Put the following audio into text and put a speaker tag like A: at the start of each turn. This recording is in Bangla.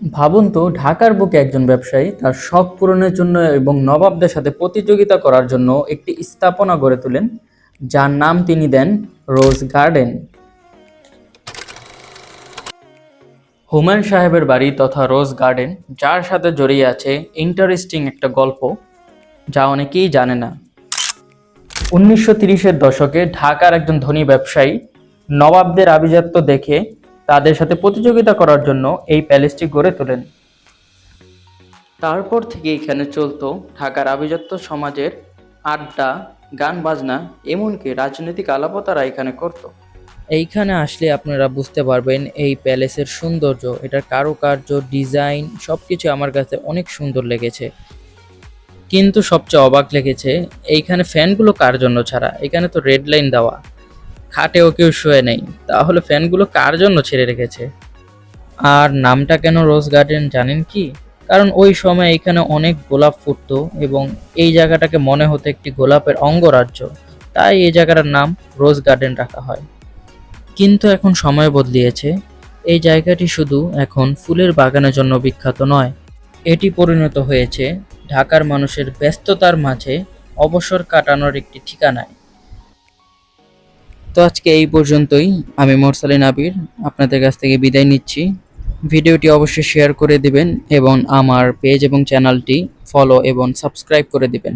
A: ভাবুন তো, ঢাকার বুকে একজন ব্যবসায়ী তার শখ পূরণের জন্য এবং নবাবদের সাথে প্রতিযোগিতা করার জন্য একটি স্থাপনা গড়ে তোলেন, যার নাম তিনি দেন রোজ গার্ডেন। হুমায়ুন সাহেবের বাড়ি তথা রোজ গার্ডেন, যার সাথে জড়িয়ে আছে ইন্টারেস্টিং একটা গল্প, যা অনেকেই জানে না। উনিশশো তিরিশের দশকে ঢাকার একজন ধনী ব্যবসায়ী নবাবদের আভিজাত্য দেখে তাদের সাথে প্রতিযোগিতা করার জন্য এই প্যালেসটি গড়ে তোলেন। তারপর থেকে এখানে চলতো ঢাকার আভিজাত্য সমাজের আড্ডা গান বাজনা এমনকি রাজনৈতিক আলাপও তারা এখানে করত। এইখানে আসলে আপনারা বুঝতে পারবেন এই প্যালেসের সৌন্দর্য এটার কারুকার্য ডিজাইন সব কিছু আমার কাছে অনেক সুন্দর লেগেছে। কিন্তু সবচেয়ে অবাক লেগেছে এইখানে ফ্যানগুলো কার জন্য ছাড়া? এখানে তো রেড লাইন দেওয়া। খাটেও কেউ শুয়ে নেই। তাহলে ফ্যানগুলো কার জন্য ছেড়ে রেখেছে? আর নামটা কেন রোজ গার্ডেন জানেন কি? কারণ ওই সময় এখানে অনেক গোলাপ ফুটতো এবং এই জায়গাটাকে মনে হতো একটি গোলাপের অঙ্গরাজ্য। তাই এই জায়গাটার নাম রোজ গার্ডেন রাখা হয়। কিন্তু এখন সময় বদলিয়েছে। এই জায়গাটি শুধু এখন ফুলের বাগানের জন্য বিখ্যাত নয়। এটি পরিণত হয়েছে ঢাকার মানুষের ব্যস্ততার মাঝে অবসর কাটানোর একটি ঠিকানায়। তো আজকে এই পর্যন্তই। আমি মোরসালিন আবির, আপনাদের কাছ থেকে বিদায় নিচ্ছি। ভিডিওটি অবশ্যই শেয়ার করে দিবেন এবং আমার পেজ এবং চ্যানেলটি ফলো এবং সাবস্ক্রাইব করে দিবেন।